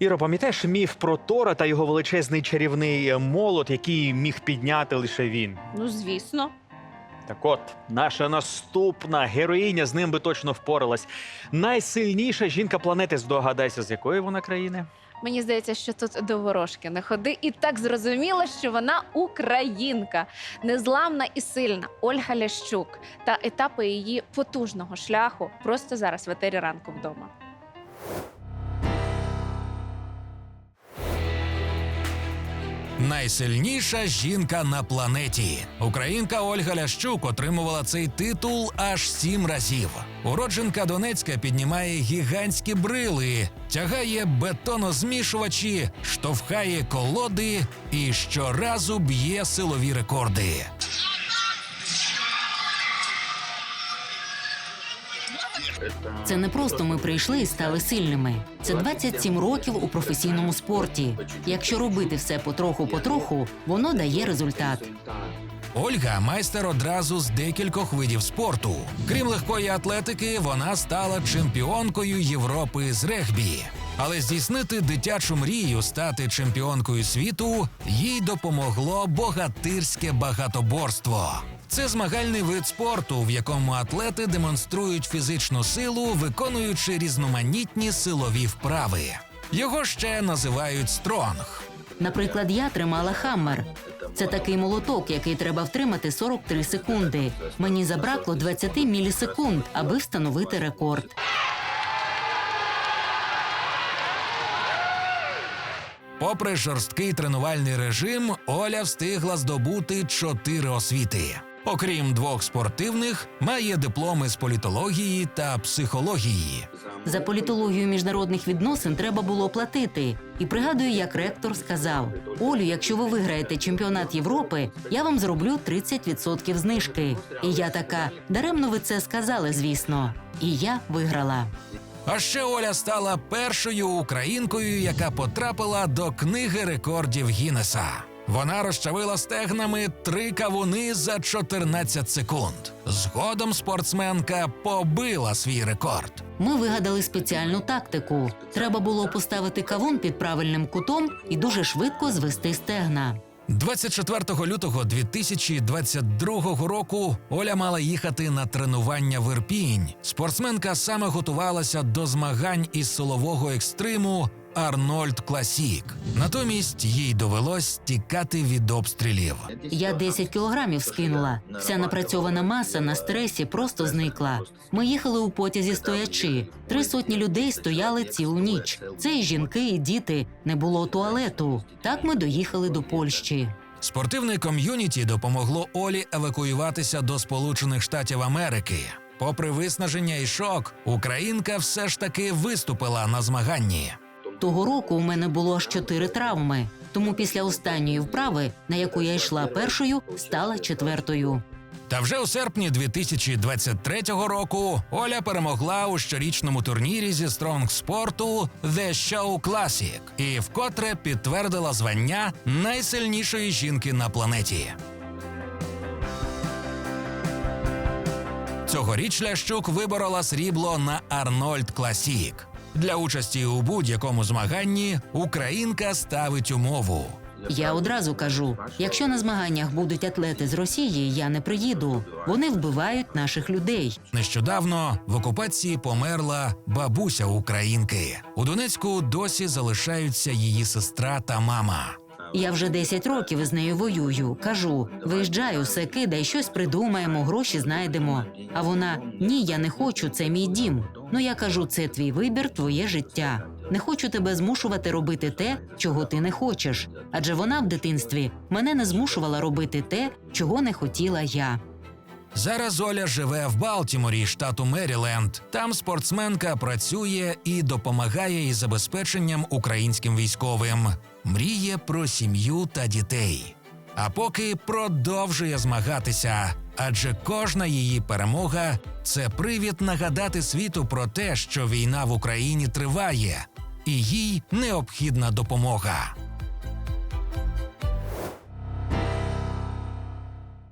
Іро, пам'ятаєш міф про Тора та його величезний чарівний е, молот, який міг підняти лише він? Ну, звісно. Так от, наша наступна героїня з ним би точно впоралась. Найсильніша жінка планети. Здогадайся, з якої вона країни? Мені здається, що тут до ворожки не ходи, і так зрозуміло, що вона українка, незламна і сильна Ольга Лящук та етапи її потужного шляху просто зараз в етері ранку вдома. Найсильніша жінка на планеті. Українка Ольга Лящук отримувала цей титул аж сім разів. Уродженка Донецька піднімає гігантські брили, тягає бетонозмішувачі, штовхає колоди і щоразу б'є силові рекорди. Це не просто ми прийшли і стали сильними. Це 27 років у професійному спорті. Якщо робити все потроху-потроху, воно дає результат. Ольга майстер одразу з декількох видів спорту. Крім легкої атлетики, вона стала чемпіонкою Європи з регбі. Але здійснити дитячу мрію стати чемпіонкою світу їй допомогло богатирське багатоборство. Це змагальний вид спорту, в якому атлети демонструють фізичну силу, виконуючи різноманітні силові вправи. Його ще називають стронг. Наприклад, я тримала хаммер. Це такий молоток, який треба втримати 43 секунди. Мені забракло 20 мілісекунд, аби встановити рекорд. Попри жорсткий тренувальний режим, Оля встигла здобути чотири освіти. Окрім двох спортивних, має дипломи з політології та психології. За політологію міжнародних відносин треба було платити. І пригадую, як ректор сказав: Олю, якщо ви виграєте чемпіонат Європи, я вам зроблю 30% знижки. І я така, даремно ви це сказали, звісно. І я виграла. А ще Оля стала першою українкою, яка потрапила до книги рекордів Гіннеса. Вона розчавила стегнами три кавуни за 14 секунд. Згодом спортсменка побила свій рекорд. Ми вигадали спеціальну тактику. Треба було поставити кавун під правильним кутом і дуже швидко звести стегна. 24 лютого 2022 року Оля мала їхати на тренування в Ірпінь. Спортсменка саме готувалася до змагань із силового екстриму Арнольд Класік. Натомість їй довелось тікати від обстрілів. Я 10 кілограмів скинула. Вся напрацьована маса на стресі просто зникла. Ми їхали у потязі стоячи. Три сотні людей стояли цілу ніч. Це і жінки, і діти. Не було туалету. Так ми доїхали до Польщі. Спортивне ком'юніті допомогло Олі евакуюватися до Сполучених Штатів Америки. Попри виснаження і шок, українка все ж таки виступила на змаганні. Того року у мене було аж чотири травми. Тому після останньої вправи, на яку я йшла першою, стала четвертою. Та вже у серпні 2023 року Оля перемогла у щорічному турнірі зі стронг спорту The Show Classic і вкотре підтвердила звання найсильнішої жінки на планеті. Цьогоріч Лящук виборола срібло на Арнольд Класік. Для участі у будь-якому змаганні українка ставить умову. Я одразу кажу: якщо на змаганнях будуть атлети з Росії, я не приїду. Вони вбивають наших людей. Нещодавно в окупації померла бабуся українки. У Донецьку досі залишаються її сестра та мама. Я вже 10 років із нею воюю. Кажу: виїжджай, усе кидай, щось придумаємо, гроші знайдемо. А вона ні, я не хочу, це мій дім. Ну я кажу, це твій вибір, твоє життя. Не хочу тебе змушувати робити те, чого ти не хочеш. Адже вона в дитинстві мене не змушувала робити те, чого не хотіла я. Зараз Оля живе в Балтіморі, штату Меріленд. Там спортсменка працює і допомагає із забезпеченням українським військовим. Мріє про сім'ю та дітей. А поки продовжує змагатися, адже кожна її перемога це привід нагадати світу про те, що війна в Україні триває, і їй необхідна допомога.